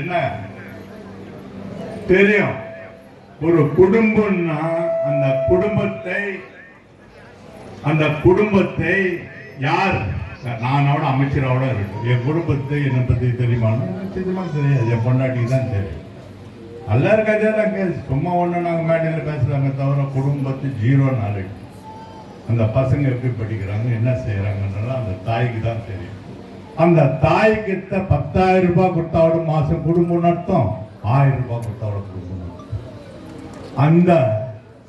என்ன? தெரியும். ஒரு குடும்பம்னா அந்த குடும்பத்தை அந்த குடும்பத்தை யார்? நானோட அமைச்சரோட இருக்கும் என் குடும்பத்தை என்னை பத்தி தெரியுமா? தெரியுமா தெரியாது. என் பொண்டாட்டிக்கு தான் தெரியும். எல்லாருக்காச்சும் கதையெல்லாம் கேஸ் சும்மா ஒன்று நாங்கள் மேடையில் பேசுகிறாங்க தவிர குடும்பத்து ஜீரோ நாலேஜ் அந்த பசங்க எப்படி படிக்கிறாங்க என்ன செய்கிறாங்கன்றலாம் அந்த தாய்க்கு தான் தெரியும். அந்த தாய்கிட்ட பத்தாயிரம் ரூபாய் கொடுத்தாவோட மாசம் குடும்பம் நடத்தும் ஆயிரம் ரூபாய் கொடுத்தாவோட குடும்பம் அந்த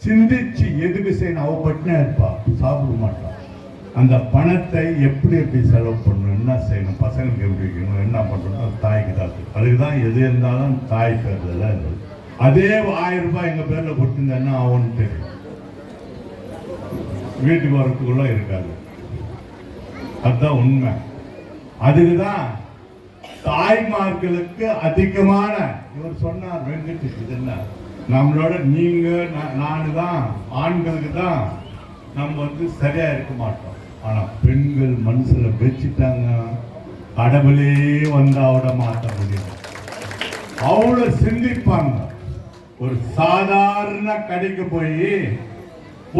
சிந்திச்சு எதுக்கு செய்யணும்? அவ பட்டினா இருப்பா சாப்பிட மாட்டான் அந்த பணத்தை எப்படி எப்படி செலவு பண்ணணும்? என்ன செய்யணும்? பசங்களுக்கு எப்படி வைக்கணும்? என்ன பண்ணணும்? அது தாய்க்கு தான் தெரியும். அதுக்கு தான் எது இருந்தாலும் தாய் பேர்ல தான் இருந்தது அதே ஆயிரம் ரூபாய் எங்க பேர்ல கொடுத்துருந்தேன்னா அவன் தெரியும். வீட்டுக்கு வரத்துக்குள்ள இருக்காது. அதுதான் உண்மை. அதுக்கு தான் தாய்மார்களுக்கு அதிகமான இவர் சொன்னார் வெங்கடேஷ் இது என்ன? நம்மளோட நீங்க நான் தான் ஆண்களுக்கு தான் நம்ம வந்து சரியா இருக்க மாட்டோம். ஆனா பெண்கள் மனசுல வச்சுட்டாங்க. கடவுளே வந்தா விட மாட்ட முடியும் அவ்வளோ சிந்திப்பாங்க. ஒரு சாதாரண கடைக்கு போய்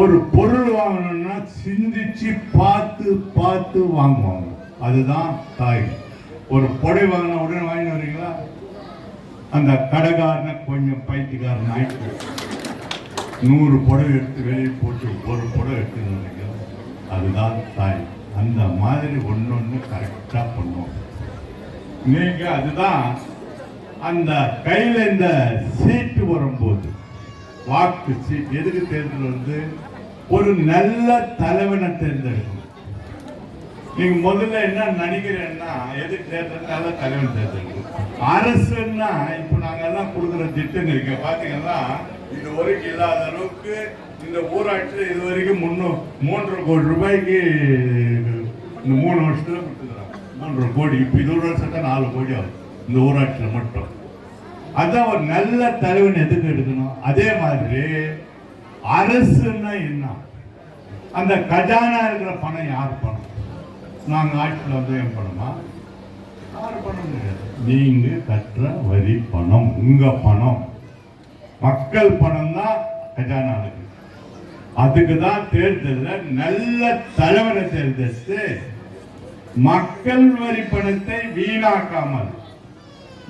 ஒரு பொருள் வாங்கணும்னா சிந்திச்சு பார்த்து பார்த்து வாங்குவாங்க. அதுதான் தாய். ஒரு புடவை வாங்கினா உடனே வாங்கி வரீங்களா? அந்த கடைக்காரனை கொஞ்சம் பைத்தியக்காரன் ஆயிட்டு நூறு புடவை எடுத்து வெளியே போட்டு ஒரு புடவை எடுத்து வரீங்களா அதுதான் தாய். அந்த மாதிரி ஒன்று ஒன்று கரெக்டாக பண்ணுவோம். நீங்கள் அதுதான் அந்த கையில் இந்த சீட்டு வரும்போது வாக்கு எதுக்கு தேர்தல் வந்து? ஒரு நல்ல தலைவனை தேர்ந்தெடுக்கணும். நீங்க முதல்ல என்ன நினைக்கிறேன்னா எது தேர்தல் நல்ல தலைவன் தேர்ந்தெடுக்கணும். அரசுன்னா இப்ப நாங்க எல்லாம் கொடுக்குற திட்டம் இங்க பாத்தீங்கன்னா இது வரைக்கும் இல்லாத அளவுக்கு இந்த ஊராட்சியில் இது வரைக்கும் முன்னூறு மூன்றரை கோடி ரூபாய்க்கு இந்த மூணு வருஷத்துல கொடுத்துக்கிறாங்க மூன்றரை கோடி. இப்போ இது ஒரு வருஷத்தான் நாலு கோடி ஆகும் இந்த ஊராட்சியில் மட்டும். அதான் ஒரு நல்ல தலைவன் எதுக்கு எடுக்கணும்? அதே மாதிரி அரசுன்னா என்ன? அந்த கஜானா இருக்கிற பணம் யார் பணம்? நாங்கள் ஆட்சியில் வந்து என் பணமா? யார் பணம் கிடையாது. நீங்கள் கட்டுற வரி பணம் உங்கள் பணம். மக்கள் பணம் தான் கஜானா இருக்கு அதுக்கு தான் தேர்தலில் நல்ல தலைவனை தேர்ந்தெடுத்து மக்கள் வரி பணத்தை வீணாக்காமல்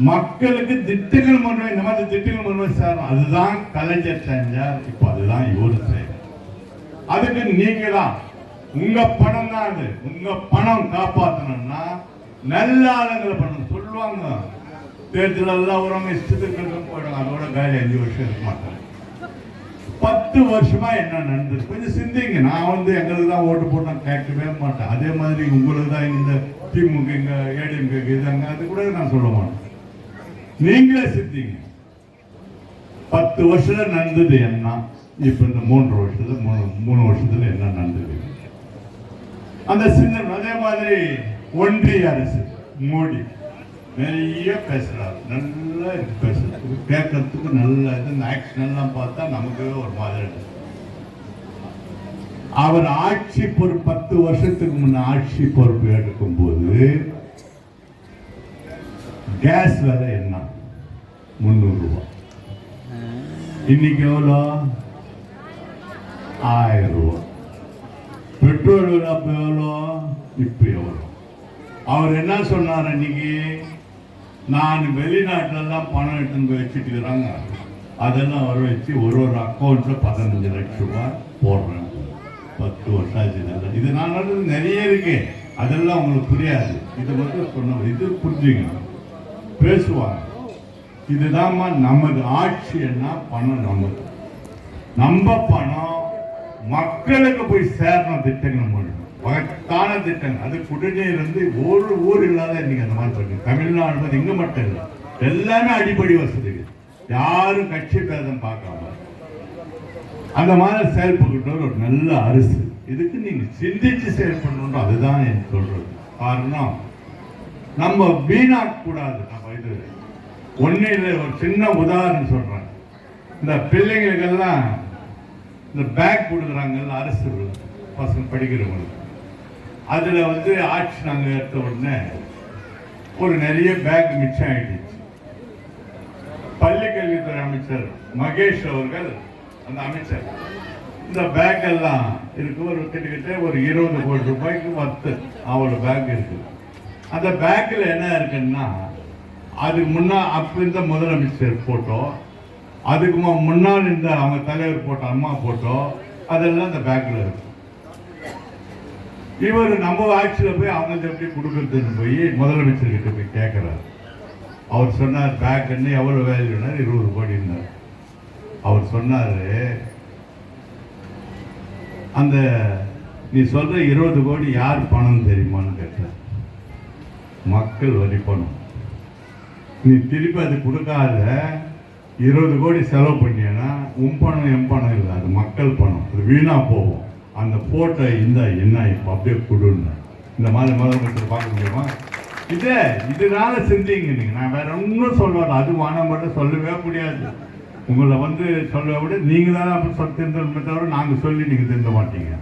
மக்களுக்கு திட்டங்கள் முன்வை இந்த மாதிரி திட்டங்கள் முன்வை சார். அதுதான் கலைஞர் செஞ்சார் இப்போ அதுதான் இவரு செய்யறார் அதுக்கு நீங்க தான் உங்க பணம் தான் அது. உங்க பணம் காப்பாற்றணும்னா நல்ல ஆளுங்களை பண்ணணும். சொல்லுவாங்க. தேர்தல் எல்லாம் வரவங்க இஷ்டத்துக்கு இருக்க போயிடுவாங்க. அதோட காலி அஞ்சு வருஷம் இருக்க மாட்டாங்க. பத்து வருஷமா என்ன நடந்தது? கொஞ்சம் சிந்திங்க. நான் வந்து எங்களுக்கு தான் ஓட்டு போட்டு நான் கேட்கவே மாட்டேன். அதே மாதிரி உங்களுக்கு தான் இந்த திமுக இங்க ஏடிஎம்கே இதாங்க. அது கூட நான் சொல்ல மாட்டேன். நீங்களே சித்திங்க பத்து வருஷத்துல நடந்தது என்ன? இப்ப இந்த மூன்று வருஷத்துல மூணு மூணு வருஷத்துல என்ன நடந்தது? அந்த சின்ன அதே மாதிரி ஒன்றிய அரசு மோடி நிறைய பேசுறாரு. நல்லா இது பேசுறாரு கேட்கறதுக்கு நல்ல இது இந்த ஆக்ஷன் எல்லாம் பார்த்தா நமக்கு ஒரு மாதிரி அவர் ஆட்சி பொறுப்பு பத்து வருஷத்துக்கு முன்ன ஆட்சி பொறுப்பு எடுக்கும் போது கேஸ் விலை என்ன? முந்நூறுரூவா இன்னைக்கு எவ்வளோ? ஆயிரம் ரூபா. பெட்ரோல் விலை அப்ப எவ்வளோ? இப்போ எவ்வளோ? அவர் என்ன சொன்னார் இன்னைக்கு நான் வெளிநாட்டிலலாம் பணம் எடுத்துன்னு போய் வச்சுட்டு இருக்கிறாங்க. அதெல்லாம் வர வச்சு ஒரு ஒரு அக்கௌண்ட்டில் பதினஞ்சு லட்சம் ரூபாய் போடுறேன். பத்து வருஷம் ஆச்சு இதெல்லாம். இது நான் நிறைய இருக்கு. அதெல்லாம் உங்களுக்கு புரியாது. இதை மட்டும் சொன்ன இது புரிஞ்சுக்கணும். பேசுவாங்க. இதுதான்மா நமது ஆட்சி என்ன? பணம் நமது. நம்ம பணம் மக்களுக்கு போய் சேரணும் திட்டங்கள் மூலம் மகத்தான திட்டங்கள். அது குடிநீர் வந்து ஒரு ஊர் இல்லாத இன்னைக்கு அந்த மாதிரி இருக்கு. தமிழ்நாடு வந்து இங்க மட்டும் இல்லை. எல்லாமே அடிப்படை வசதிகள். யாரும் கட்சி பேதம் பார்க்காம. அந்த மாதிரி செயல்பட்டு ஒரு நல்ல அரசு. இதுக்கு நீங்க சிந்திச்சு செயல்படணும் அதுதான் எனக்கு சொல்றது. காரணம் நம்ம வீணாக்க கூடாது நம்ம இல்லை ஒரு சின்ன உதாரணம் சொல்றேன். இந்த பிள்ளைங்களுக்கெல்லாம் இந்த பேக் கொடுக்குறாங்கல்ல அரசு பசங்க படிக்கிறவங்களுக்கு அதில் வந்து ஆட்சி நாங்க எடுத்த உடனே ஒரு நிறைய பேக் மிச்சம் ஆகிடுச்சு பள்ளி கல்வித்துறை அமைச்சர் மகேஷ் அவர்கள் அந்த அமைச்சர் இந்த பேக் எல்லாம் இருக்கு. ஒரு கிட்டத்தட்ட ஒரு இருபது கோடி ரூபாய்க்கு வர்த்து அவ்வளோ பேக் இருக்கு. அந்த பேக்கில் என்ன இருக்குன்னா அதுக்கு முன்னா அப்போ இருந்த முதலமைச்சர் போட்டோ அதுக்கு மு- முன்னால் இருந்த அவங்க தலைவர் போட்டோ அம்மா போட்டோ அதெல்லாம் அந்த பேக்கில் இருக்கும். இவர் நம்ம ஆட்சியில் போய் அவங்க எப்படி கொடுக்குறதுன்னு போய் முதலமைச்சர்கிட்ட போய் கேட்குறாரு. அவர் சொன்னார் பேக் என்ன எவ்வளோ வேல்யூனார் இருபது கோடினார் அவர் சொன்னார் அந்த நீ சொல்கிற இருபது கோடி யார் பணம் தெரியுமான்னு கேட்டார் மக்கள் வரி பணம். நீ திருப்பி அது கொடுக்காத. இருபது கோடி செலவு பண்ணியன்னா உன் பணம் என் பணம் இல்லை. அது மக்கள் பணம். அது வீணாக போகும். அந்த ஃபோட்டோ இந்த என்ன இப்போ அப்படியே கொடுன்னு. இந்த மாதிரி முதலமைச்சர் பார்க்க முடியுமா? இதே இதனால செஞ்சீங்க நீங்கள் நான் வேற ஒன்றும் சொல்லுவேன் அது வாங்க மட்டும் சொல்லவே முடியாது. உங்களை வந்து சொல்ல விட நீங்கள் தானே அப்படி சொல்லி திருந்தணுமே தவிர நாங்கள் சொல்லி நீங்கள் திருந்த மாட்டீங்க.